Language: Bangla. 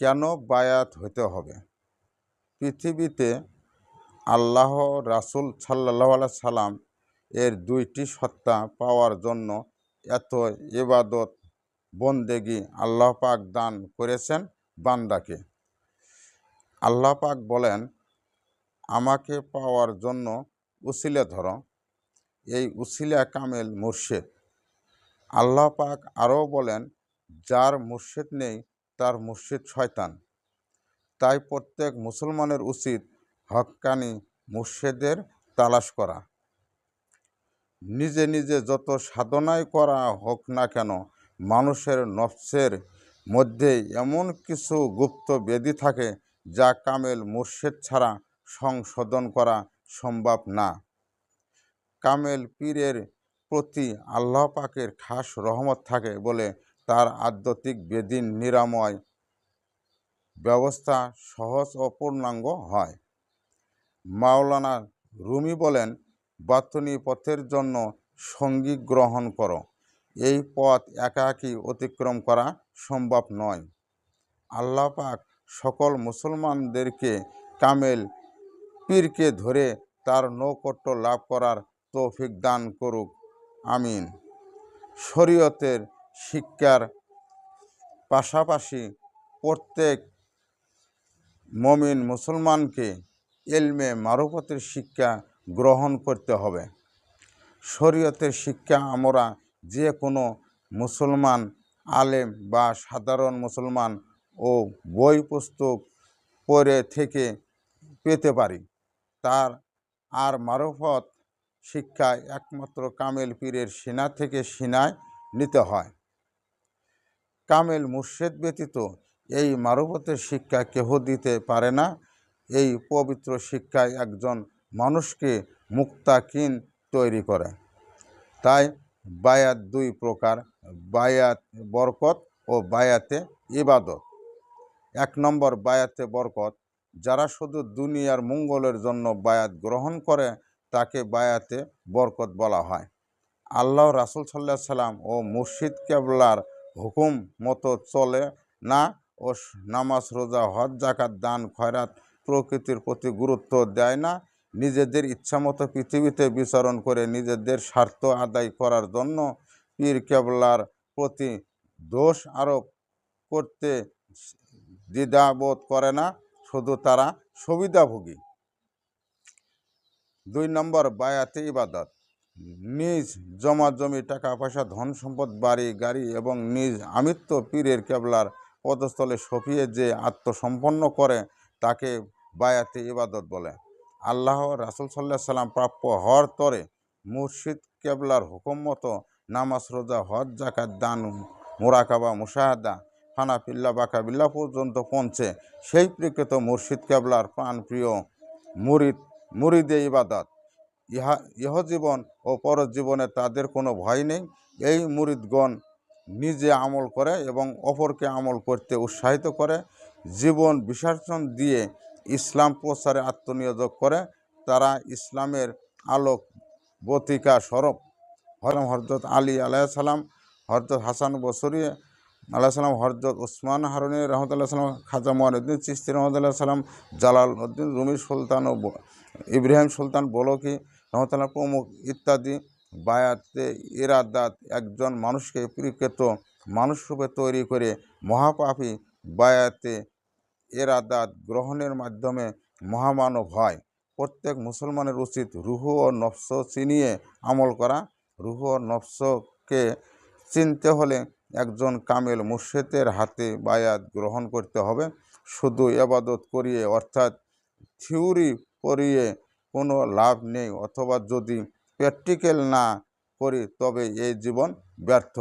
কেন বায়াত হতে হবে? পৃথিবীতে আল্লাহ রাসুল সাল্লাহ সাল্লাম এর দুইটি সত্তা পাওয়ার জন্য এত ইবাদত, বন্দেগি আল্লাহ পাক দান করেছেন বান্দাকে। আল্লাহ পাক বলেন, আমাকে পাওয়ার জন্য উসিলে ধরো। এই উসিলা কামেল মুর্শেদ। আল্লাহ পাক আরও বলেন, যার মুর্শেদ নেই তার মুর্শিদ শয়তান। তাই প্রত্যেক মুসলমানের উচিত হক্কানি মুর্শেদের তালাশ করা। নিজে নিজে যত সাধনাই করা হোক না কেন, মানুষের নফসের মধ্যে এমন কিছু গুপ্ত বেদি থাকে যা কামেল মুর্শেদ ছাড়া সংশোধন করা সম্ভব না। কামেল পীরের প্রতি আল্লাহ পাকের খাস রহমত থাকে বলে তার আধ্যাত্মিক বেদিন নিরাময় ব্যবস্থা সহজ ও পূর্ণাঙ্গ হয়। মাওলানা রুমি বলেন বাতনি পথের জন্য সঙ্গী গ্রহণ করো। এই পথ একাকী অতিক্রম করা সম্ভব নয়। আল্লাহ পাক সকল মুসলমানদেরকে কামেল পীরকে ধরে তার নৌকট্য লাভ করার তৌফিক দান করুক। আমিন। শরীয়তের শিক্ষার পাশাপাশি প্রত্যেক মমিন মুসলমানকে এলমে মারুফতের শিক্ষা গ্রহণ করতে হবে। শরীয়তের শিক্ষা আমরা যে কোনো মুসলমান আলেম বা সাধারণ মুসলমান ও বই পুস্তক পড়ে থেকে পেতে পারি। তার আর মারফত শিক্ষা একমাত্র কামেল পীরের সিনা থেকে সিনায় নিতে হয়। কামেল মুর্শেদ ব্যতীত এই মারফতের শিক্ষা কেহ দিতে পারে না। এই পবিত্র শিক্ষায় একজন মানুষকে মুক্তাকিন তৈরি করে। তাই বায়াত দুই প্রকার, বায়াত বরকত ও বায়াতে ইবাদত। এক নম্বর বায়াতে বরকত, যারা শুধু দুনিয়ার মঙ্গলের জন্য বায়াত গ্রহণ করে, তাকে বায়াতে বরকত বলা হয়। আল্লাহ রাসুল সাল্লাহ সাল্লাম ও মুর্শিদ কেবলার হুকুম মতো চলে না ও নামাজ, রোজা, হজ জাকাত দান, খয়রাত প্রকৃতির প্রতি গুরুত্ব দেয় না। নিজেদের ইচ্ছামতো পৃথিবীতে বিচরণ করে নিজেদের স্বার্থ আদায় করার জন্য পীর কেবলার প্রতি দোষ আরোপ করতে দ্বিধাবোধ করে না, শুধু তারা সুবিধাভোগী। দুই নম্বর, বায়াতে ইবাদত। নিজ জমা জমি টাকা পয়সা ধন সম্পদ বাড়ি, গাড়ি এবং নিজ আমিত্ব পীরের কেবলার পদস্থলে সফিয়ে যে আত্মসম্পন্ন করে, তাকে বায়াতে ইবাদত বলে। আল্লাহ রাসুল সাল্লাহ সাল্লাম প্রাপ্য হওয়ার তরে মুর্শিদ কেবলার হুকুম মতো নামাজ, রোজা, হজ জাকাত দান, মোরাকাবা, মুশাহাদা ফানা পিল্লা বাকা বিল্লা পর্যন্ত পৌঁছে সেই প্রকৃত মুর্শিদ কেবলার প্রাণপ্রিয় মুরিদ, মুরিদে ইবাদত। ইহা, ইহজীবন ও পরজীবনে তাদের কোনো ভয় নেই। এই মুরিদগণ নিজে আমল করে এবং অপরকে আমল করতে উৎসাহিত করে, জীবন বিসর্জন দিয়ে ইসলাম প্রচারে আত্মনিয়োজক করে। তারা ইসলামের আলোক বতিকা স্বরূপ। হরম হরজত আলী আলাইসাল্লাম হরজত হাসান বসরি আল্লাহ সাল্লাম হরজত উসমান হারুনি রহমতুল্লাহ সাল্লাম খাজা মহানুদ্দিন চিস্তি রহমতুল্লাহ সাল্লাম জালাল উদ্দিন রুমি সুলতান ও ইব্রাহিম সুলতান বলকি রহমতুল্লাহ প্রমুখ ইত্যাদি বায়াতে ইরাদাত একজন মানুষকে প্রকৃত মানুষরূপে তৈরি করে মহাপাপী বায়াতে এরাদাত গ্রহণের মাধ্যমে মহামানব হয়। প্রত্যেক মুসলমানের উচিত রুহু ও নফস চিনিয়ে আমল করা। রুহু ও নফসকে চিনতে হলে একজন কামেল মুর্শেদের হাতে বায়াত গ্রহণ করতে হবে। শুধু এবাদত করিয়ে, অর্থাৎ থিওরি পড়িয়ে কোনো লাভ নেই অথবা যদি প্র্যাকটিক্যাল না করি তবে এই জীবন ব্যর্থ।